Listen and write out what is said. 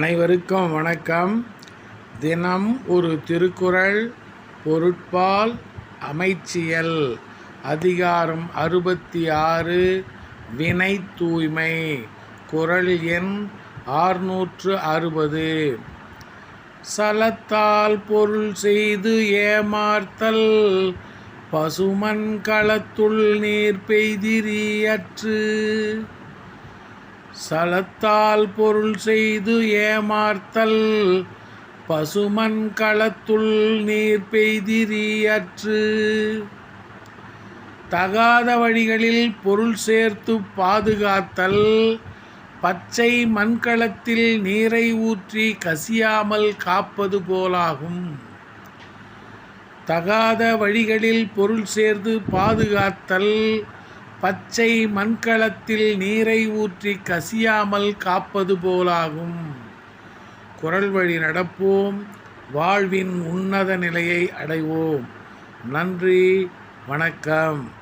அனைவருக்கும் வணக்கம். தினம் ஒரு திருக்குறள் பொருட்பால் அமைச்சியல். அதிகாரம் அறுபத்தி ஆறு வினை தூய்மை. குரல் எண் ஆறுநூற்று அறுபது. சலத்தால் பொருள் செய்து ஏமார்த்தல் பசுமன் களத்துள் நீர் பெய்திரியற்று சலத்தால் பொருள் செய்து ஏமார்த்தல் பசுமன் களத்துள் நீர் பெய்திரியற்று தகாத வழிகளில் பொருள் சேர்த்து பாதுகாத்தல் பச்சை மண்களத்தில் நீரை ஊற்றி கசியாமல் காப்பது போலாகும். தகாத வழிகளில் பொருள் சேர்த்து பாதுகாத்தல் பச்சை மண்கலத்தில் நீரை ஊற்றி கசியாமல் காப்பது போலாகும். குரல் வழி நடப்போம். வாழ்வின் உன்னத நிலையை அடைவோம். நன்றி. வணக்கம்.